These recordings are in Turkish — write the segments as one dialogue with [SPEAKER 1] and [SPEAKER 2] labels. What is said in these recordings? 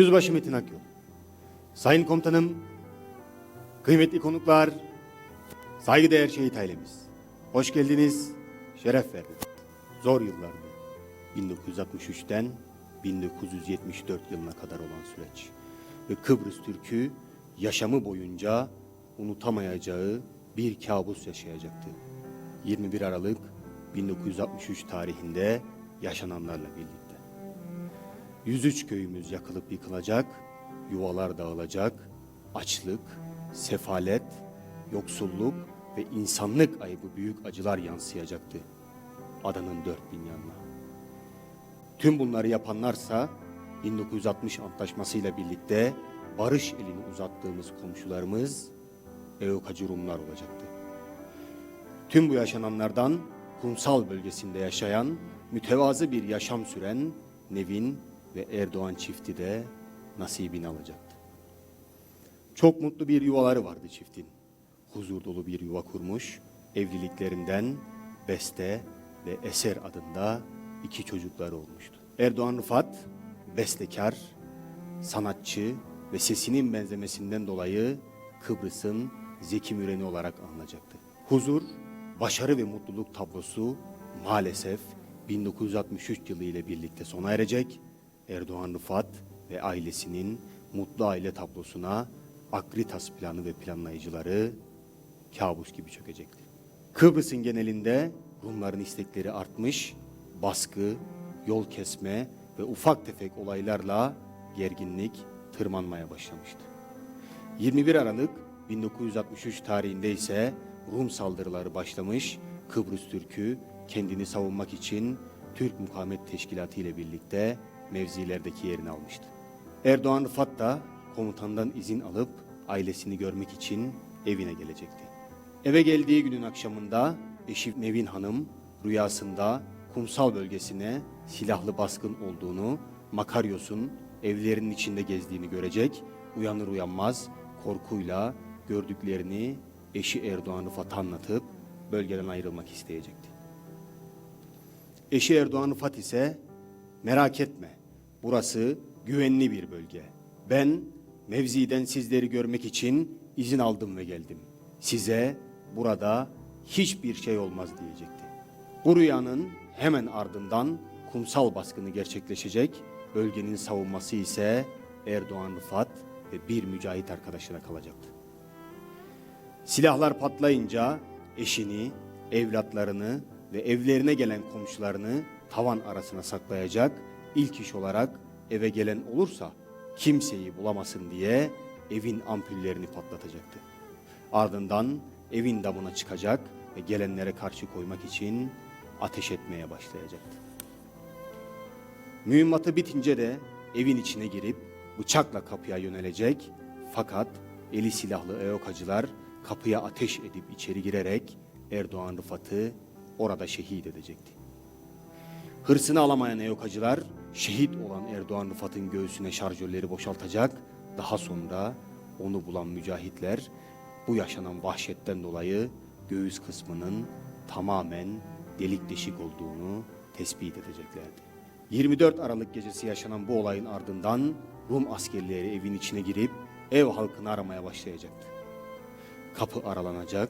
[SPEAKER 1] Yüzbaşı Metin Akyol. Sayın komutanım, kıymetli konuklar, saygıdeğer şehit ailemiz. Hoş geldiniz, şeref verdiniz. Zor yıllardı. 1963'ten 1974 yılına kadar olan süreç. Ve Kıbrıs Türk'ü yaşamı boyunca unutamayacağı bir kabus yaşayacaktı. 21 Aralık 1963 tarihinde yaşananlarla birlikte. 103 köyümüz yakılıp yıkılacak, yuvalar dağılacak, açlık, sefalet, yoksulluk ve insanlık ayıbı büyük acılar yansıyacaktı adanın dört bin yanına. Tüm bunları yapanlarsa 1960 Antlaşması'yla birlikte barış elini uzattığımız komşularımız Eokacı Rumlar olacaktı. Tüm bu yaşananlardan kumsal bölgesinde yaşayan, mütevazı bir yaşam süren Nevin ve Erdoğan çifti de nasibini alacaktı. Çok mutlu bir yuvaları vardı çiftin. Huzur dolu bir yuva kurmuş, evliliklerinden Beste ve Eser adında iki çocukları olmuştu. Erdoğan Rıfat, bestekar, sanatçı ve sesinin benzemesinden dolayı Kıbrıs'ın Zeki Müreni olarak anılacaktı. Huzur, başarı ve mutluluk tablosu maalesef 1963 yılı ile birlikte sona erecek. Erdoğan Rıfat ve ailesinin mutlu aile tablosuna Akritas planı ve planlayıcıları kabus gibi çökecekti. Kıbrıs'ın genelinde Rumların istekleri artmış, baskı, yol kesme ve ufak tefek olaylarla gerginlik tırmanmaya başlamıştı. 21 Aralık 1963 tarihinde ise Rum saldırıları başlamış, Kıbrıs Türk'ü kendini savunmak için Türk Mukavemet Teşkilatı ile birlikte mevzilerdeki yerini almıştı. Erdoğan Rıfat da komutandan izin alıp ailesini görmek için evine gelecekti. Eve geldiği günün akşamında eşi Nevin Hanım rüyasında kumsal bölgesine silahlı baskın olduğunu, Makaryos'un evlerinin içinde gezdiğini görecek, uyanır uyanmaz korkuyla gördüklerini eşi Erdoğan Rıfat'a anlatıp bölgeden ayrılmak isteyecekti. Eşi Erdoğan Rıfat ise merak etme burası güvenli bir bölge. Ben mevziden sizleri görmek için izin aldım ve geldim. Size burada hiçbir şey olmaz diyecekti. Bu rüyanın hemen ardından kumsal baskını gerçekleşecek. Bölgenin savunması ise Erdoğan Rıfat ve bir mücahit arkadaşına kalacaktı. Silahlar patlayınca eşini, evlatlarını ve evlerine gelen komşularını tavan arasına saklayacak. İlk iş olarak eve gelen olursa kimseyi bulamasın diye evin ampullerini patlatacaktı. Ardından evin damına çıkacak ve gelenlere karşı koymak için ateş etmeye başlayacaktı. Mühimmatı bitince de evin içine girip bıçakla kapıya yönelecek fakat eli silahlı EOKacılar kapıya ateş edip içeri girerek Erdoğan Rıfat'ı orada şehit edecekti. Hırsını alamayan EOKacılar şehit olan Erdoğan Rıfat'ın göğsüne şarjörleri boşaltacak. Daha sonra onu bulan mücahitler bu yaşanan vahşetten dolayı göğüs kısmının tamamen delik deşik olduğunu tespit edeceklerdi. 24 Aralık gecesi yaşanan bu olayın ardından Rum askerleri evin içine girip ev halkını aramaya başlayacaktı. Kapı aralanacak.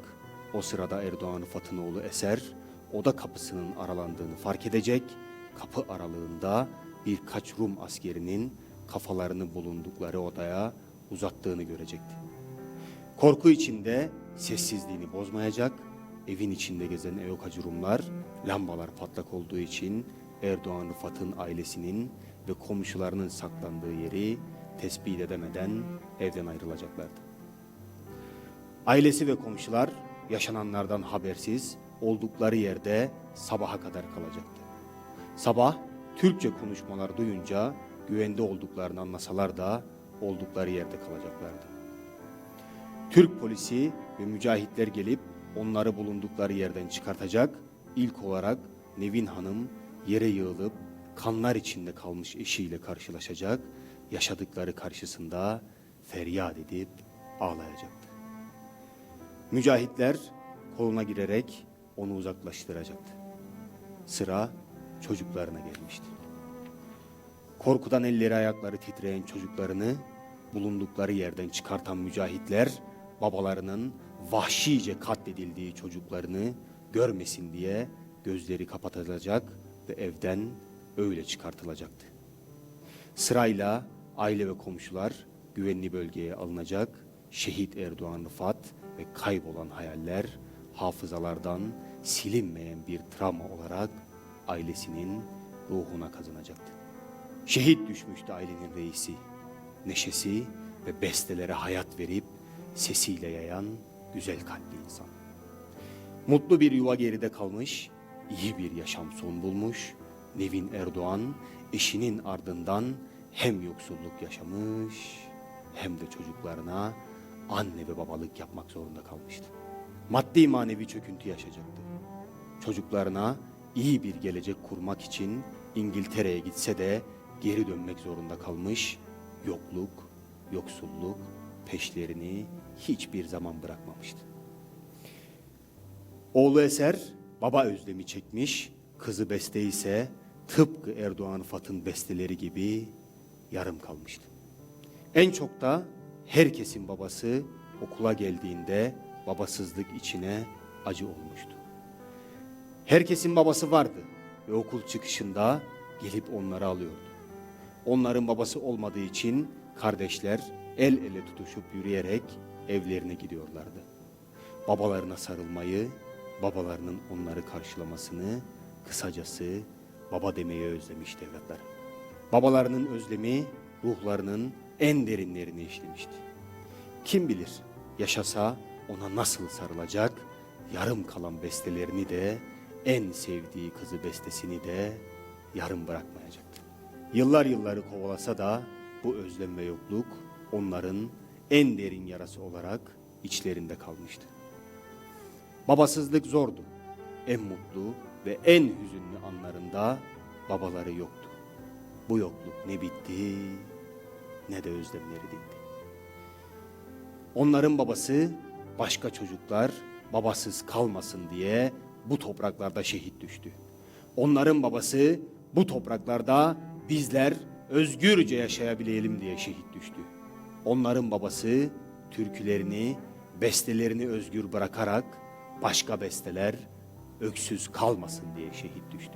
[SPEAKER 1] O sırada Erdoğan Rıfat'ın oğlu Eser oda kapısının aralandığını fark edecek. Kapı aralığında birkaç Rum askerinin kafalarını bulundukları odaya uzattığını görecekti. Korku içinde sessizliğini bozmayacak, evin içinde gezen evokacı Rumlar lambalar patlak olduğu için Erdoğan Rıfat'ın ailesinin ve komşularının saklandığı yeri tespit edemeden evden ayrılacaklardı. Ailesi ve komşular yaşananlardan habersiz oldukları yerde sabaha kadar kalacaktı. Sabah Türkçe konuşmalar duyunca güvende olduklarını anlasalar da oldukları yerde kalacaklardı. Türk polisi ve mücahitler gelip onları bulundukları yerden çıkartacak. İlk olarak Nevin Hanım yere yığılıp kanlar içinde kalmış eşiyle karşılaşacak. Yaşadıkları karşısında feryat edip ağlayacaktı. Mücahitler koluna girerek onu uzaklaştıracaktı. Sıra çocuklarına gelmişti. korkudan elleri ayakları titreyen çocuklarını bulundukları yerden çıkartan mücahitler babalarının vahşice katledildiği çocuklarını görmesin diye gözleri kapatılacak ve evden öyle çıkartılacaktı. Sırayla aile ve komşular güvenli bölgeye alınacak, şehit Erdoğan Rıfat ve kaybolan hayaller hafızalardan silinmeyen bir travma olarak ailesinin ruhuna kazanacaktı. Şehit düşmüştü ailenin reisi. Neşesi ve bestelere hayat verip sesiyle yayan güzel kalpli insan. Mutlu bir yuva geride kalmış, iyi bir yaşam son bulmuş. Nevin Erdoğan eşinin ardından hem yoksulluk yaşamış hem de çocuklarına anne ve babalık yapmak zorunda kalmıştı. Maddi manevi çöküntü yaşayacaktı. Çocuklarına iyi bir gelecek kurmak için İngiltere'ye gitse de geri dönmek zorunda kalmış. Yokluk, yoksulluk peşlerini hiçbir zaman bırakmamıştı. Oğlu Eser baba özlemi çekmiş, kızı Beste ise tıpkı Erdoğan Fat'ın besteleri gibi yarım kalmıştı. En çok da herkesin babası okula geldiğinde babasızlık içine acı olmuştu. Herkesin babası vardı ve okul çıkışında gelip onları alıyordu. Onların babası olmadığı için kardeşler el ele tutuşup yürüyerek evlerine gidiyorlardı. Babalarına sarılmayı, babalarının onları karşılamasını, kısacası baba demeyi özlemişti evlatlar. Babalarının özlemi ruhlarının en derinlerini işlemişti. Kim bilir yaşasa ona nasıl sarılacak, yarım kalan bestelerini de, en sevdiği kızı bestesini de yarım bırakmayacaktı. Yıllar yılları kovalasa da bu özlem ve yokluk onların en derin yarası olarak içlerinde kalmıştı. Babasızlık zordu. En mutlu ve en hüzünlü anlarında babaları yoktu. Bu yokluk ne bitti ne de özlemleri dindi. Onların babası başka çocuklar babasız kalmasın diye bu topraklarda şehit düştü. Onların babası bu topraklarda bizler özgürce yaşayabilelim diye şehit düştü. Onların babası türkülerini, bestelerini özgür bırakarak başka besteler öksüz kalmasın diye şehit düştü.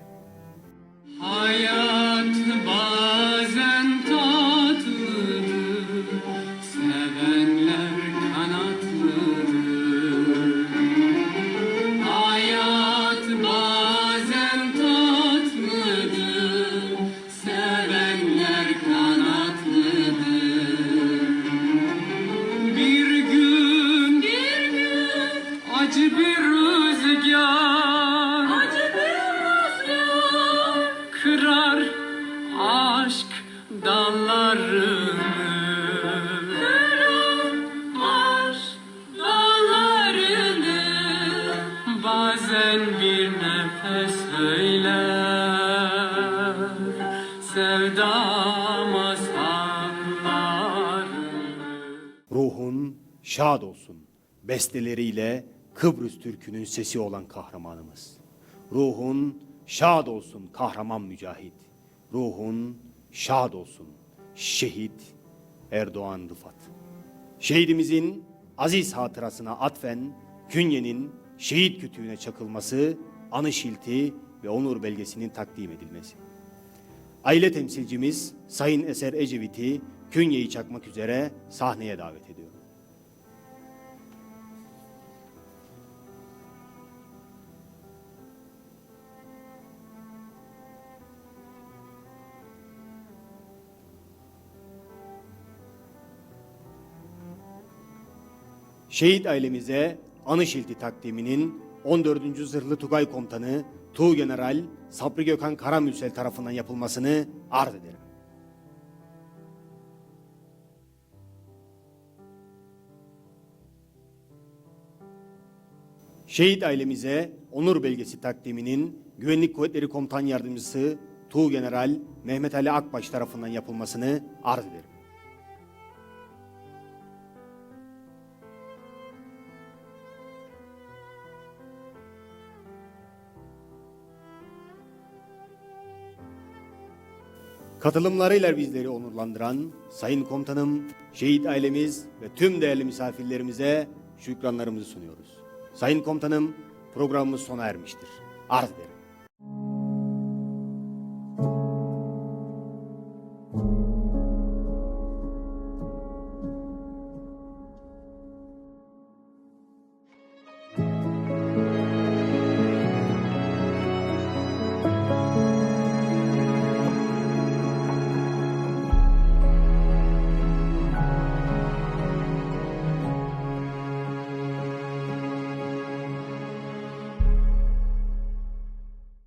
[SPEAKER 2] Hayat bazen tatlıdır,
[SPEAKER 1] Besteleriyle Kıbrıs Türk'ünün sesi olan kahramanımız. Ruhun şad olsun kahraman mücahit. Ruhun şad olsun şehit Erdoğan Rıfat. Şehidimizin aziz hatırasına atfen künyenin şehit kütüğüne çakılması, anı şilti ve onur belgesinin takdim edilmesi. Aile temsilcimiz Sayın Eser Ecevit'i künyeyi çakmak üzere sahneye davet ediyorum. Şehit ailemize anı şilti takdiminin 14. Zırhlı Tugay Komutanı Tuğgeneral Sabri Gökhan Karamürsel tarafından yapılmasını arz ederim. Şehit ailemize onur belgesi takdiminin Güvenlik Kuvvetleri Komutan Yardımcısı Tuğgeneral Mehmet Ali Akbaş tarafından yapılmasını arz ederim. Katılımlarıyla bizleri onurlandıran Sayın Komutanım, şehit ailemiz ve tüm değerli misafirlerimize şükranlarımızı sunuyoruz. Sayın Komutanım, programımız sona ermiştir. Arz ederim.